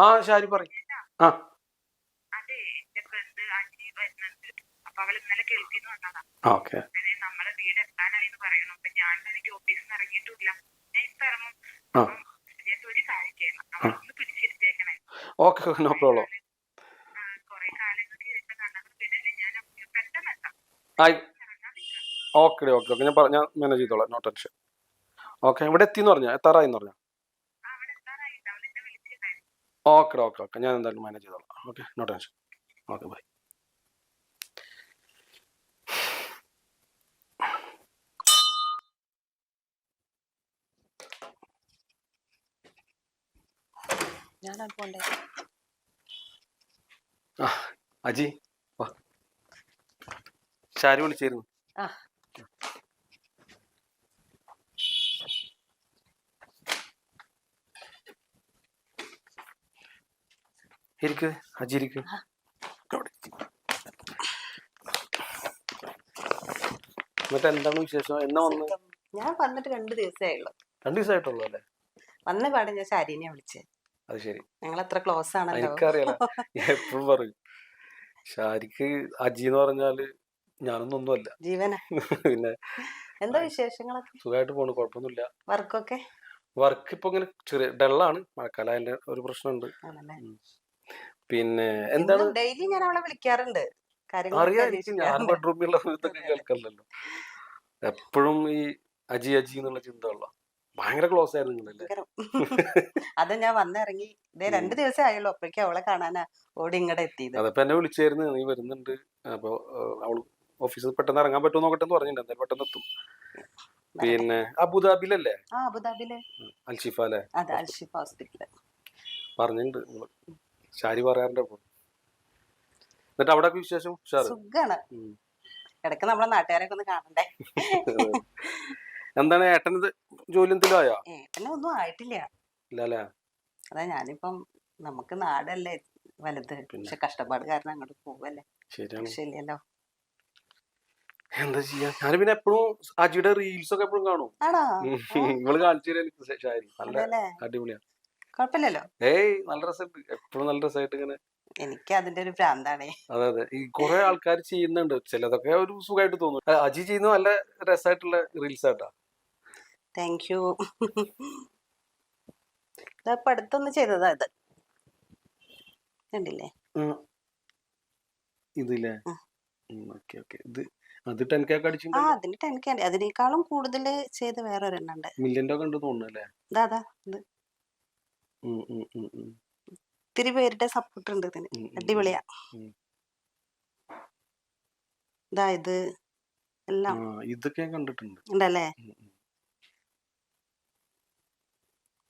ആ ഷാരി പറയും. ആ. ഓക്കെ. നമ്മളെ വീട് എത്താനായി എന്ന് പറയണു അപ്പൊ ഞാൻ എനിക്ക് ഓഫീസിൽ നിന്ന് ഇറങ്ങിയിട്ടില്ല. ഞാൻ ഇപ്പൊ ഇറങ്ങും. ആ. അപ്പം ഇതിനകത്ത് ഒരു കാര്യം ചെയ്യണം. അവളൊന്ന് പിടിച്ചിരുത്തേക്കണേ okay no problem. Okay okay okay. ഞാൻ പറഞ്ഞ മാനേജ് ചെയ്തോളാം. നോ ടെൻഷൻ ഓക്കെ ഇവിടെ എത്തിന്ന് പറഞ്ഞാ? എത്താറായി എന്ന് പറഞ്ഞാ ആ, അവിടെ എത്താറായിട്ട് അവൾ എന്നെ വിളിച്ചിട്ടുണ്ടായിരുന്നു ഓക്കെ ഓക്കെ ഓക്കെ ഞാൻ എന്തായാലും മാനേജ് ചെയ്തോളാം. Okay no tension okay bye Aji Shari വിളിച്ചിരുന്നു ഇരിക്ക് അജി ഇരിക്ക്. എന്നിട്ട് എന്താണ് വിശേഷം? എന്നാ വന്നു? ഞാൻ വന്നിട്ട് രണ്ട് ദിവസമേ രണ്ട് ദിവസമായിട്ടുള്ളൂ അല്ലേ? വന്ന പാടെ ഞാൻ ശാരീനെ വിളിച്ചേ. അത് ശരി. ഞങ്ങൾ അത്ര ക്ലോസ് ആണല്ലോ. എനിക്കറിയാലോ എപ്പോഴും പറയും ഷാരിക്ക് അജി എന്ന് പറഞ്ഞാൽ ഞാനൊന്നും ഒന്നുമല്ല. ജീവന. പിന്നെ എന്താ വിശേഷങ്ങളൊക്കെ? സുഖമായിട്ട് പോണു കുഴപ്പമൊന്നുമില്ല. വർക്കൊക്കെ? വർക്ക് ഇപ്പൊ ഇങ്ങനെ ചെറിയ ഡള്ളാണ്. മഴക്കാലം അതിന്റെ ഒരു പ്രശ്നമുണ്ട്. പിന്നെ എന്താണ് ഡെയിലി ഞാൻ അവളെ വിളിക്കാറുണ്ട്. അറിയാം ഞാൻ. ബെഡ്റൂമിലുള്ള ഇതൊക്കെ കേൾക്കണല്ലോ എപ്പോഴും ഈ അജി അജി എന്നുള്ള ചിന്തയുള്ള ഭയങ്കര ക്ലോസ് ആയിരുന്നു നിങ്ങളല്ലേ. അത് ഞാൻ വന്നിറങ്ങി. ഇതേ രണ്ട് ദിവസം ആയുള്ളൂ. അപ്പോഴേക്കും അവളെ കാണാനാ ഓടി ഇങ്ങടെ എത്തിയത്. അതപ്പോ എന്നെ വിളിച്ചായിരുന്നു. നീ വരുന്നുണ്ട്. അപ്പൊ അവൾ ഓഫീസിൽ പെട്ടെന്ന് ഇറങ്ങാൻ പറ്റുമോ നോക്കട്ടെ എന്ന് പറഞ്ഞിട്ടുണ്ട് പെട്ടെന്ന് എത്തും. പിന്നെ അബുദാബിലല്ലേ? ആ അബുദാബിയിലെ അൽഷിഫ അല്ലേ? അതെ അൽഷിഫ ഹോസ്പിറ്റൽ പറഞ്ഞിട്ടുണ്ട് ഷാരി പറയാറുണ്ട് എന്നിട്ട് അവിടെ വിശേഷം? സുഖാണ്. ഇടയ്ക്ക് നമ്മളെ നാട്ടുകാരൊക്കെ ഒന്ന് കാണണ്ടേ? എന്താണ് ഏട്ടനത് ജോലി എന്തെങ്കിലും ആയോ? ഏട്ടനെ ഒന്നും ആയിട്ടില്ല. അതാ ഞാനിപ്പം നമുക്ക് നാടല്ലേ വലുത്. പക്ഷെ കഷ്ടപ്പാട് കാരണം അങ്ങോട്ട് പോവല്ലേ. ശരിയാണ്. ശരിയല്ലോ എന്താ ചെയ്യാ? ഞാൻ പിന്നെ എപ്പോഴും അജിയുടെ റീൽസ് ഒക്കെ എപ്പോഴും കാണും. നിങ്ങൾ കാണിച്ചു തരാം എനിക്ക് ഷാരി നല്ല അതല്ലേ? അടിപൊളിയാ. കുഴപ്പമില്ലല്ലോ. ഏയ് നല്ല രസമുണ്ട്. എപ്പോഴും നല്ല രസമായിട്ട് ഇങ്ങനെ എനിക്ക് അതിന്റെ ഒരു ഭ്രാന്താണേ. അതെ അതെ. ഈ കുറെ ആൾക്കാർ ചെയ്യുന്നുണ്ട്. ചിലതൊക്കെ ഒരു സുഖമായിട്ട് തോന്നും. അജി ചെയ്യുന്ന നല്ല രസമായിട്ടുള്ള റീൽസ് ആട്ടാ. താങ്ക് യു ഇതപ്പൊ അടുത്തൊന്ന് ചെയ്തതാ ഇത്. കണ്ടില്ലേ? ഇതില്ലേ. ഓക്കെ ഓക്കെ ഇത് അത് ടെൻ കെ അടിച്ചു ആ അതിന് ടെൻ ടെൻക്ക് അതിനേക്കാളും കൂടുതൽ ചെയ്ത് വേറെ ഒരെണ്ണം ഉണ്ട് മില്യന്റെ ഒക്കെ ഉണ്ട് തോന്നുന്നു അല്ലേ? ഇതാ അതാ ഇത്. ഉം, ഉം, ഉം, ഉം. ഒത്തിരി പേരുടെ സപ്പോർട്ട് ഉണ്ട് ഇതിന്. ഉം, ഉം, അടിപൊളിയാ. ഉം. ഇതാ ഇത് ആ എല്ലാം ഇതൊക്കെ ഞാൻ കണ്ടിട്ടുണ്ട്. ഉണ്ടല്ലേ? ഉം, ഉം.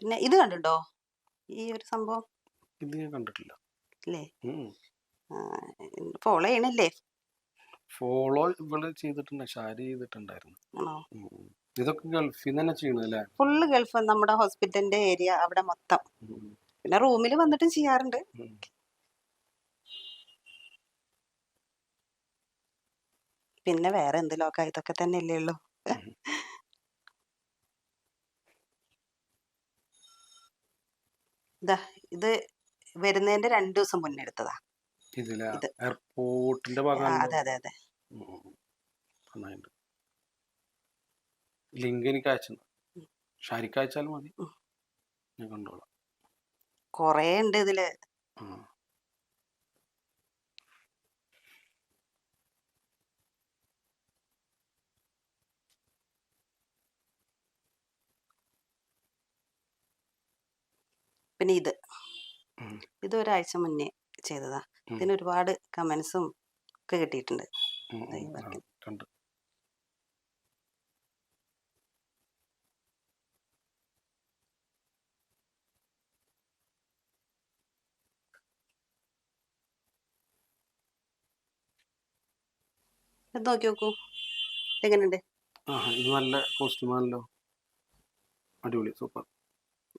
പിന്നെ ഇത് കണ്ടിട്ടോ ഈ ഒരു സംഭവം? ഇത് ഞാൻ കണ്ടിട്ടില്ല. ഇല്ലേ? ഫോളോ ചെയ്യണല്ലേ? ഫോളോ ഇവൾ ചെയ്തിട്ടുണ്ട് ഷാരി ചെയ്തിട്ടുണ്ടായിരുന്നു. ആണോ? ഉം, ഉം. ഇതൊക്കെ ഗൾഫിൽ തന്നെ ചെയ്യണല്ലേ ഫുള്ള് ഗൾഫ് നമ്മുടെ ഹോസ്പിറ്റലിന്റെ ഏരിയ അവിടെ മൊത്തം. പിന്നെ റൂമിൽ വന്നിട്ടും ചെയ്യാറുണ്ട്. പിന്നെ വേറെ എന്ത് ലോക്ക? ഇതൊക്കെ തന്നെ അല്ലേ ഉള്ളൂ ഇത് വരുന്നതിന്റെ രണ്ടു ദിവസം മുന്നേ എടുത്തതാ. ഇതിലെ? എയർപോർട്ടിന്റെ അതെ അതെ അതെ. ലിങ്ക് എനിക്ക് അയച്ചു ഷാരിക്ക് അയച്ചാലും മതി. ഞാൻ കണ്ടോളാം. കൊറേ ഉണ്ട് ഇതിൽ. പിന്നെ ഇത്. ഇത് ഒരാഴ്ച മുന്നേ ചെയ്തതാ. ഇതിന് ഒരുപാട് കമന്റ്സും ഒക്കെ കിട്ടിയിട്ടുണ്ട്. കണ്ടു. ഇത് നോക്കി നോക്കൂ. എങ്ങനെയുണ്ട്? ഇത് നല്ല കോസ്റ്റ്യൂം ആണല്ലോ. അടിപൊളി സൂപ്പർ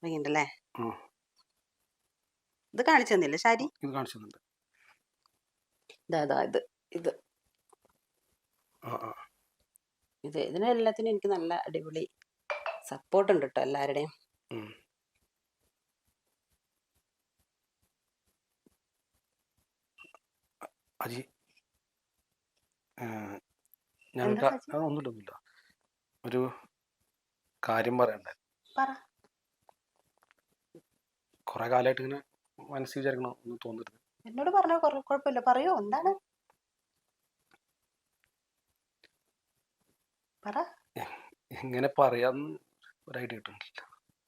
ഭംഗിയുണ്ടല്ലേ? ഇത് കാണിച്ചു തന്നില്ലേ ശാരി ഇത് കാണിച്ചു തന്നിട്ടുണ്ട്. ഇതാ ഇത് ഇത് ഇത്. ഇതിനെല്ലാത്തിനും എനിക്ക് നല്ല അടിപൊളി സപ്പോർട്ട് ഉണ്ട് കേട്ടോ എല്ലാവരുടെയും. അജി ഞാൻ എന്താ സജി? ഒന്നുമില്ല ഒന്നുമില്ല ഒരു കാര്യം പറയണ്ടേ? പറ. കുറെ കാലമായിട്ട് ഇങ്ങനെ മനസ്സിൽ വിചാരിക്കണം ഒന്നും തോന്നരുത്. എന്നോട് പറഞ്ഞോ കുറെ- കുഴപ്പമില്ല. പറയൂ എന്താണ്? പറ. എങ്ങനെ പറയാന്ന് ഒരു ഐഡിയ കിട്ടുന്നില്ല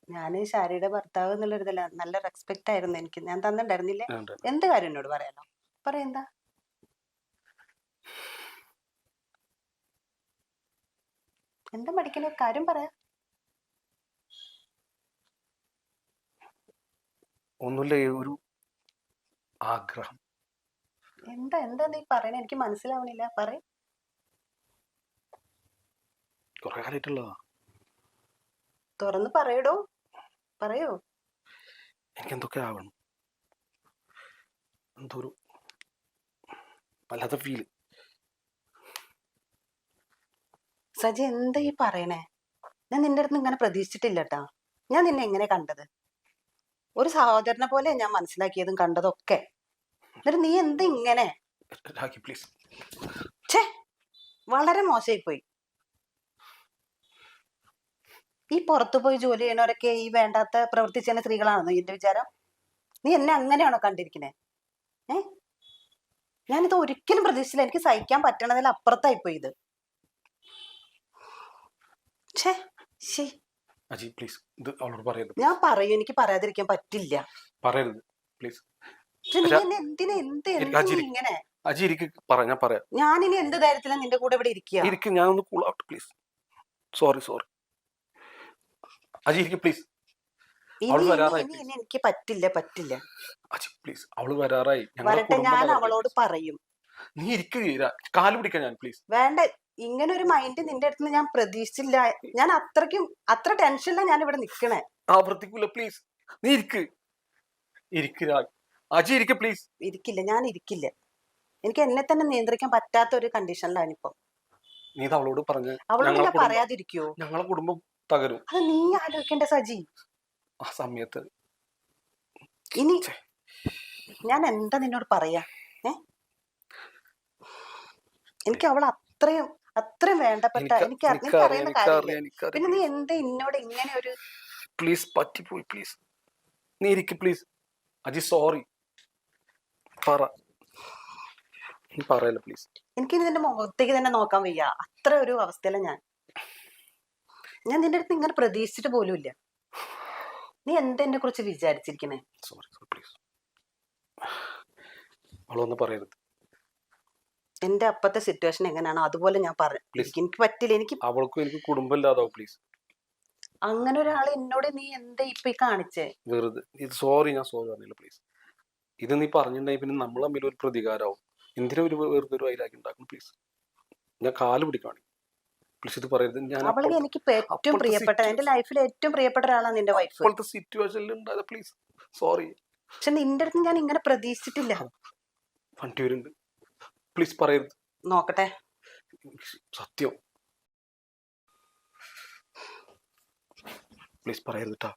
ഞാൻ ശാരിയുടെ ഭർത്താവ് എന്നുള്ളൊരിതല്ല നല്ല റെസ്പെക്ട് ആയിരുന്നു എനിക്ക്. ഞാൻ തന്നിട്ടുണ്ടായിരുന്നില്ലേ. എന്ത് കാര്യം എന്നോട് പറയാലോ പറയെന്താ എന്താ? മടിക്കണ? കാര്യം പറയാ. ഒന്നുമില്ല ഒരു ആഗ്രഹം. എന്താ എന്താ നീ പറയണേ? എനിക്ക് മനസ്സിലാവണില്ല. പറയ. കുറെ കാലായിട്ടുള്ളതാ. തുറന്ന് പറയടോ. പറയോ. എനിക്ക് എന്തൊക്കെ ആവണം? എന്തോ ഒരു വല്ലാത്ത ഫീൽ സജി എന്താ ഈ പറയണേ? ഞാൻ നിന്റെ അടുത്ത് ഇങ്ങനെ പ്രതീക്ഷിച്ചിട്ടില്ല കേട്ടാ ഞാൻ നിന്നെ എങ്ങനെ കണ്ടത്? ഒരു സഹോദരനെ പോലെ ഞാൻ മനസ്സിലാക്കിയതും കണ്ടതൊക്കെ. എന്നിട്ട് നീ എന്താ ഇങ്ങനെ? രാഖി പ്ലീസ് ഛേ വളരെ മോശമായി പോയി ഈ പുറത്തു പോയി ജോലി ചെയ്യണവരൊക്കെ ഈ വേണ്ടാത്ത പ്രവൃത്തി ചെയ്യുന്ന സ്ത്രീകളാണെന്നോ എന്റെ വിചാരം? നീ എന്നെ അങ്ങനെയാണോ കണ്ടിരിക്കണേ? ഏ? ഞാനിത് ഒരിക്കലും പ്രതീക്ഷിച്ചില്ല. എനിക്ക് സഹിക്കാൻ പറ്റണതിൽ അപ്പുറത്തായി പോയി ഇത്. ഛേ ശി. അജി പ്ലീസ് ഇത് അവളോട് പറയരുത്. ഞാൻ പറയും എനിക്ക് പറയാതിരിക്കാൻ പറ്റില്ല. പറയരുത് പ്ലീസ് പക്ഷെ നീ അല്ല, എന്നെ എന്തിനാ എന്ത് എനിക്ക് എന്ത് നീ അജിരി- ഇങ്ങനെ? അജി ഇരിക്ക് പറ ഞാൻ പറയാം. ഞാനിനി എന്ത് ധൈര്യത്തിലാണ് നിന്റെ കൂടെ ഇവിടെ ഇരിക്കുക? ഇരിക്ക് ഞാൻ ഒന്ന് cool out please sorry sorry Aji ഇരിക്ക് പ്ലീസ് ഇനി അവൾ ഇനി- വരാറായി, ഇനി please. ഇനി എനിക്ക് പറ്റില്ല പറ്റില്ല. അജി പ്ലീസ് അവൾ വരാറായി. ഞങ്ങളുടെ വരട്ടെ കുടുംബം ഞാൻ അവളോട് പറയും. നീ ഇരിക്കുക കാൽ പിടിക്കാൻ ഞാൻ പ്ലീസ് വേണ്ട ഇങ്ങനെ ഒരു മൈൻഡ് നിന്റെ അടുത്ത് ഞാൻ പ്രതീക്ഷിച്ചില്ല. ഞാൻ അത്രയ്ക്കും അത്ര ടെൻഷനിലാണ് ഞാൻ ഇവിടെ നിക്കണേ. ആവർത്തിക്കൂല പ്ലീസ് നീ ഇരിക്ക്. ഇരിക്ക് അജി ഇരിക്ക് പ്ലീസ് ഇരിക്കില്ല ഞാൻ ഇരിക്കില്ല. എനിക്ക് എന്നെ തന്നെ നിയന്ത്രിക്കാൻ പറ്റാത്ത ഒരു കണ്ടീഷനിലാണ് ഇപ്പൊ നീ ഇത് അവളോട് പറഞ്ഞ അവളോട് ഞാൻ പറയാതിരിക്കോ ഞങ്ങളെ കുടുംബം തകരും. അത് നീ ആലോചിക്കേണ്ട സജി. ആ സമയത്ത്. ഇനി ഞാൻ എന്താ നിന്നോട് പറയാ? ഏ? എനിക്ക് അവൾ അത്രയും അത്രയും വേണ്ടപ്പെട്ട എനിക്ക് അറിയുന്ന കാര്യം പിന്നെ നീ എന്താ എന്നോട് ഇങ്ങനെ ഒരു പ്ലീസ് പറ്റിപ്പോയി പ്ലീസ് നീ ഇരിക്ക് പ്ലീസ് അജി സോറി പറ. പറയല്ല പ്ലീസ് എനിക്ക് നിന്റെ മുഖത്തേക്ക് തന്നെ നോക്കാൻ വയ്യ. അത്ര ഒരു അവസ്ഥയില ഞാൻ. ഞാൻ നിന്റെ അടുത്ത് ഇങ്ങനെ പ്രതീക്ഷിച്ചിട്ട് പോലും ഇല്ല. നീ എന്തെന്നെ കുറിച്ച് വിചാരിച്ചിരിക്കണേ? സോറി സോറി പ്ലീസ് അവളൊന്ന് പറയരുത്. എന്റെ അപ്പത്തെ സിറ്റുവേഷൻ എങ്ങനെയാണോ അതുപോലെ ഞാൻ പറഞ്ഞു എനിക്ക് പറ്റില്ല. എനിക്ക് അവൾക്കും എനിക്ക് കുടുംബം ഇല്ലാതാവും പ്ലീസ് അങ്ങനെ ഒരാൾ എന്നോട് നീ എന്താ ഇപ്പൊ കാണിച്ചേ? വെറുതെ ഇത് സോറി ഞാൻ സോറി പറഞ്ഞില്ല പ്ലീസ് ഇത് നീ പറഞ്ഞിട്ടുണ്ടെങ്കിൽ പിന്നെ നമ്മൾ തമ്മിൽ ഒരു പ്രതികാരമാവും. എന്തിനാ ഒരു വെറുതെ ഒരു വൈരാഗ്യം ഉണ്ടാക്കണം പ്ലീസ് ഞാൻ കാൽ പിടിക്കാണ് പ്ലീസ് ഇത് പറയരുത്. ഞാൻ അവളെ എനിക്ക് ഏറ്റവും പ്രിയപ്പെട്ട എന്റെ ലൈഫിൽ ഏറ്റവും പ്രിയപ്പെട്ട ഒരാളാണ് നിന്റെ വൈഫ് ഇപ്പോഴത്തെ സിറ്റുവേഷനിൽ ഉണ്ടായത് പ്ലീസ് സോറി പക്ഷെ നിന്റെ അടുത്ത് ഞാൻ ഇങ്ങനെ പ്രതീക്ഷിച്ചിട്ടില്ല. വണ്ടി വരുന്നുണ്ട്. പ്ലീസ് പറയരുത്. നോക്കട്ടെ. സത്യം. പ്ലീസ് പറയരുത് കേട്ടോ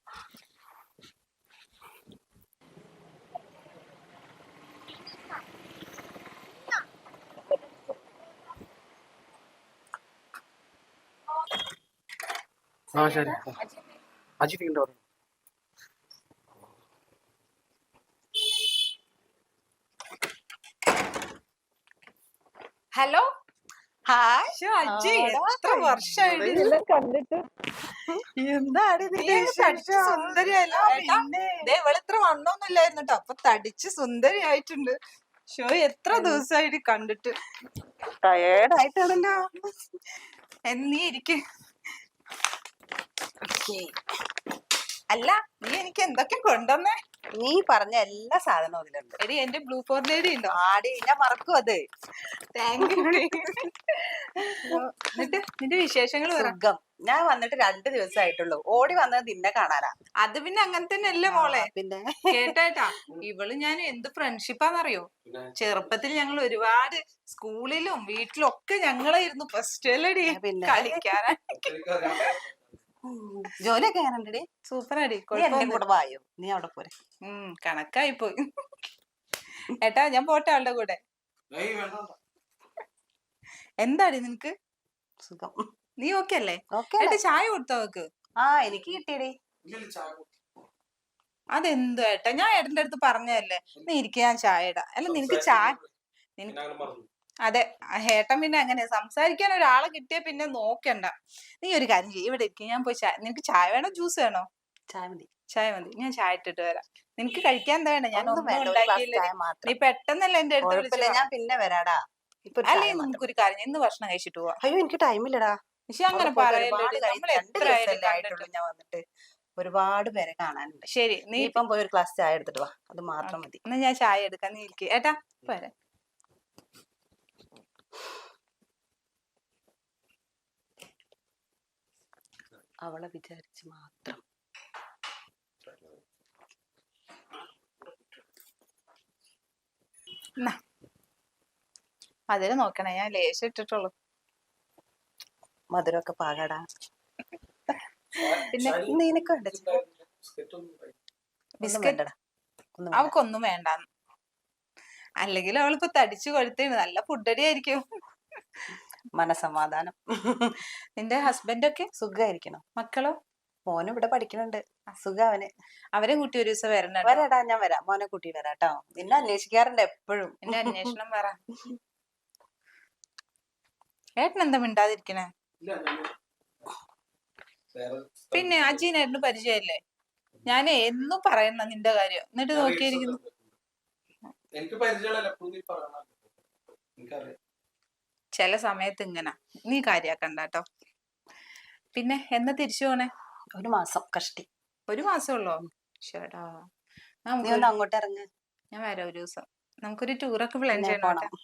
ആ ശരി. അജിത് ഉണ്ടോ? ഹലോ? ഹായ്. എത്ര വർഷമായിട്ട് കണ്ടിട്ട്. എന്താണ് തടിച്ച് ഇത്ര വണ്ണമൊന്നുമില്ലായിരുന്നു കേട്ടോ. അപ്പൊ തടിച്ച് സുന്ദരിയായിട്ടുണ്ട്. ഷോ എത്ര ദിവസമായിട്ട് കണ്ടിട്ട്? ടയേർഡായിട്ടാണല്ലോ എന്നീ ഇരിക്കേ. ഇരിക്ക് അല്ല നീ എനിക്ക് എന്തൊക്കെ കൊണ്ടുവന്നേ? നീ പറഞ്ഞ എല്ലാ സാധനവും ഇതിലുണ്ട് എടി എന്റെ ബ്ലൂ ഫോർ ലേഡി ഉണ്ടോ? ആടി ഞാൻ മറക്കും അത്. താങ്ക് യു എന്നിട്ട് നിന്റെ വിശേഷങ്ങൾ സുഖം. ഞാൻ വന്നിട്ട് രണ്ട് ദിവസമായിട്ടുള്ളൂ. ഓടി വന്നത് നിന്നെ കാണാനാ. അത് പിന്നെ അങ്ങനെ തന്നെ അല്ലേ മോളെ? പിന്നെ? കേട്ടാ ഇവൾ ഞാൻ എന്ത് ഫ്രണ്ട്ഷിപ്പാന്നറിയോ? ചെറുപ്പത്തിൽ ഞങ്ങൾ ഒരുപാട് സ്കൂളിലും വീട്ടിലും ഒക്കെ ഞങ്ങളായിരുന്നു ഫസ്റ്റ് അല്ലേ. കളിക്കാനാ. ജോലിയൊക്കെ എങ്ങനെയുണ്ടടി സൂപ്പർ അടി എന്റെ. കൂടെ വായോ? നീ അവിടെ പോരെ. കണക്കായി പോയി ഏട്ടാ ഞാൻ പോട്ടെ അവളുടെ കൂടെ. എന്താടി നിനക്ക്? സുഖം. നീ ഓക്കെ അല്ലേ? ഓക്കെ ഏട്ടാ ചായ കൊടുത്തോ അവക്ക് ആ എനിക്ക് കിട്ടിയടി. അതെന്തു ഏട്ടാ? ഞാൻ ഏട്ടന്റെ അടുത്ത് പറഞ്ഞതല്ലേ. നീ ഇരിക്കുക ഞാൻ ചായ ഇടാം. അല്ല നിനക്ക് ചായ നിനക്ക്. അതെ. ഹേട്ടൻ പിന്നെ അങ്ങനെ സംസാരിക്കാൻ ഒരാളെ കിട്ടിയ പിന്നെ നോക്കണ്ട. നീ ഒരു കാര്യം ചെയ്യ്. ഇവിടെ ഇരിക്കും. ഞാൻ പോയി ചായ നിനക്ക് ചായ വേണോ? ജ്യൂസ് വേണോ? ചായ മതി. ചായ മതി. ഞാൻ ചായ ഇട്ടിട്ട് വരാം. നിനക്ക് കഴിക്കാൻ എന്താ വേണ്ട? ഞാൻ ഒന്നും ഉണ്ടാക്കിയില്ല. നീ പെട്ടെന്നല്ല എന്റെ അടുത്ത് ഞാൻ പിന്നെ വരാടാ. മാത്രം. നമുക്കൊരു കാര്യം ഇന്ന് ഭക്ഷണം കഴിച്ചിട്ട് പോവാം. അയ്യോ എനിക്ക് ടൈമില്ലടാ പക്ഷെ അങ്ങനെ കണ്ടിട്ട് ഞാൻ വന്നിട്ട്. ഒരുപാട് പേരെ കാണാനുണ്ട്. ശരി നീ നീ ഇപ്പം പോയി ഒരു ക്ലാസ് ചായ എടുത്തിട്ട് വാ. അത് മാത്രം മതി. എന്നാ ഞാൻ ചായ എടുക്കാൻ നീ ഇരിക്കേട്ടാ ഏട്ടാ പോരെ അവളെ വിചാരിച്ച് മാത്രം. അതിൽ നോക്കണേ ഞാൻ ലേശം ഇട്ടിട്ടുള്ളൂ. മധുരമൊക്കെ പാകടാ. പിന്നെ ചായ നിനക്ക് വേണ്ട ഉണ്ടായിരുന്നില്ല. ബിസ്ക്കറ്റ് വേണ്ട. അവക്കൊന്നും വേണ്ടാന്ന്. അല്ലെങ്കിൽ അവളിപ്പോ തടിച്ചു കൊഴുത്തേണ് നല്ല ഫുഡടി ആയിരിക്കും. മനസമാധാനം. നിന്റെ ഹസ്ബൻഡ് ഒക്കെ സുഖായിരിക്കണം? മക്കളോ? മോനും ഇവിടെ പഠിക്കുന്നുണ്ട് അസുഖ അവന് അവരെ കൂട്ടി ഒരു ദിവസം വരണം. വരാടാ ഞാൻ വരാം. മോനെ കൂട്ടി. വരാട്ടോ നിന്നെ അന്വേഷിക്കാറുണ്ട് എപ്പോഴും. എന്റെ അന്വേഷണം പറ. ഏട്ടൻ എന്താ മിണ്ടാതിരിക്കണേ? പിന്നെ അജീനായിരുന്നു പരിചയല്ലേ? ഞാൻ എന്നും പറയുന്ന നിന്റെ കാര്യം. എന്നിട്ട് എനിക്ക് നോക്കിയിരിക്കുന്നു. എനിക്ക് പരിചയമുള്ള എപ്പോഴും നീ പറയണ എനിക്കറിയാം ചില സമയത്ത് ഇങ്ങനെ. നീ കാര്യാക്കണ്ട കേട്ടോ പിന്നെ എന്നാ തിരിച്ചു പോണേ? ഒരു മാസം കഷ്ടി. ഒരു മാസം ഉള്ളോ ശടാ നീ നമുക്ക് ഒന്ന് അങ്ങോട്ട് ഇറങ്ങ ഞാൻ വരാം ഒരു ദിവസം. നമുക്കൊരു ടൂറൊക്കെ പ്ലാൻ ചെയ്യണം. കേട്ടോ.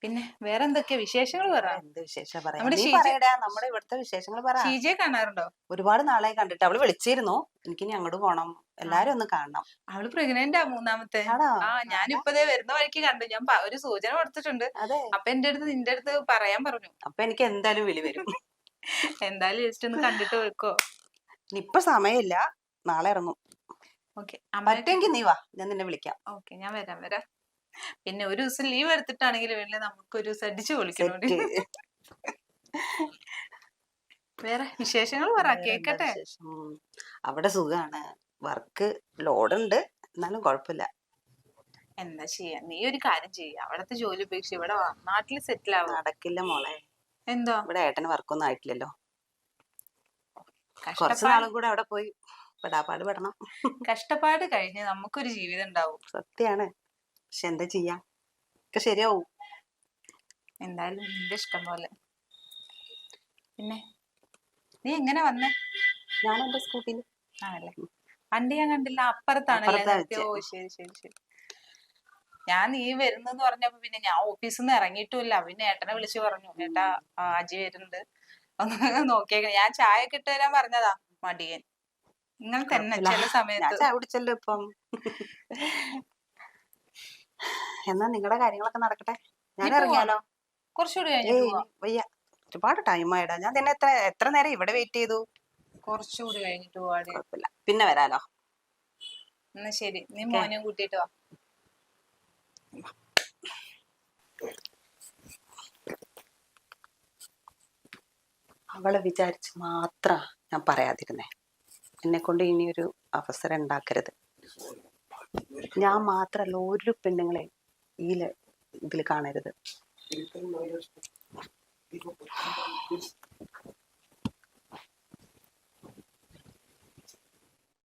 പിന്നെ വേറെ എന്തൊക്കെയാ വിശേഷങ്ങൾ പറ. എന്ത് വിശേഷം പറയാം? നമ്മുടെ നീ ഷീജ- പറയടാ. നമ്മുടെ ഇവിടുത്തെ വിശേഷങ്ങൾ പറ. ഷീജയെ കാണാറുണ്ടോ? ഒരുപാട് നാളായി കണ്ടിട്ട്. അവൾ വിളിച്ചിരുന്നു. എനിക്കിനി അങ്ങോട്ട് പോണം. എല്ലാരും ഒന്ന് കാണണം. അവൾ പ്രഗ്നന്റ് ആ മൂന്നാമത്തെ. ആ ഞാനിപ്പതേ വരുന്ന വഴിക്ക് കണ്ടു. ഞാൻ ഒരു സൂചന കൊടുത്തിട്ടുണ്ട്. അതെ. അപ്പൊ എന്റെ അടുത്ത് നിന്റെ അടുത്ത് പറയാൻ പറഞ്ഞു. അപ്പൊ എനിക്ക് എന്തായാലും വിളി വരും. എന്തായാലും ജസ്റ്റ് ഒന്ന് കണ്ടിട്ട് വെക്കോ. ഇപ്പൊ സമയമില്ല. നാളെ ഇറങ്ങും. ഓക്കെ പറ്റുമെങ്കിൽ നീ വാ. ഞാൻ നിന്നെ വിളിക്കാം. ഓക്കെ ഞാൻ വരാം വരാം. പിന്നെ ഒരു ദിവസം ലീവ് എടുത്തിട്ടാണെങ്കിൽ വേണ്ടി നമുക്ക് ഒരു ദിവസം അടിച്ചു പൊളിക്കണം? സെറ്റ്. വേറെ വിശേഷങ്ങൾ പറ കേക്കട്ടെ? അവിടെ സുഖാണ്. വർക്ക് ലോഡുണ്ട്. എന്നാലും കുഴപ്പമില്ല. എന്താ ചെയ്യാ? നീ ഒരു കാര്യം ചെയ്യ. അവിടത്തെ ജോലി ഉപേക്ഷിച്ച് ഇവിടെ നാട്ടിൽ സെറ്റിൽ ആവാ? നടക്കില്ല മോളെ. എന്തോ? ഇവിടെ ഏട്ടന് വർക്കൊന്നും ആയിട്ടില്ലല്ലോ. കുറച്ച് നാളും കൂടെ അവിടെ പോയി പെടാപ്പാട് പെടണം. കഷ്ടപ്പാട് കഴിഞ്ഞ് നമുക്കൊരു ജീവിതം ഉണ്ടാവും. സത്യാണ്. പക്ഷെ എന്താ ചെയ്യാ? ഒക്കെ ശരിയാവും. എന്തായാലും നിന്റെ ഇഷ്ടം പോലെ. പിന്നെ? നീ എങ്ങനെ വന്നേ? ഞാൻ എന്റെ സ്കൂട്ടിയിൽ ആണല്ലേ? വണ്ടി ഞാൻ കണ്ടില്ല അപ്പുറത്താണല്ലേ അപ്പുറത്താ ഓ ശരി ശരി ശരി. ഞാൻ നീ വരുന്നെന്ന് പറഞ്ഞപ്പോ പിന്നെ ഞാൻ ഓഫീസിൽ നിന്ന് ഇറങ്ങിയിട്ടുമില്ല. പിന്നെ ഏട്ടനെ വിളിച്ചു പറഞ്ഞു ഏട്ടാ അജി വരുന്നുണ്ട്. ഒന്ന് നോക്കിയേക്കണേ ഞാൻ ചായ ഒക്കെ ഇട്ട് തരാൻ പറഞ്ഞതാ മടിയൻ. നിങ്ങൾ തന്നെ. ചില സമയത്ത് ചായ കുടിച്ചല്ലോ ഇപ്പം. എന്നാ നിങ്ങളുടെ കാര്യങ്ങളൊക്കെ നടക്കട്ടെ. ഞാൻ? ഇറങ്ങിയാലോ? കുറച്ചുകൂടി വയ്യ. ഒരുപാട് ടൈം ആയിടാ. ഞാൻ തന്നെ എത്ര എത്ര നേരം ഇവിടെ വെയിറ്റ് ചെയ്തു? കുറച്ചുകൂടി കഴിഞ്ഞിട്ട് പോവാടി. കുഴപ്പമില്ല. പിന്നെ വരാലോ. എന്നാ ശരി. നീ മോനെ കൂട്ടിട്ട് വാ. അവളെ വിചാരിച്ച് മാത്ര ഞാൻ പറയാതിരുന്നേ. എന്നെ കൊണ്ട് ഇനിയൊരു അവസരം ഉണ്ടാക്കരുത്. ഞാൻ മാത്രല്ല ഒരു പെണ്ണുങ്ങളെ ഈ ഇതിൽ കാണരുത്.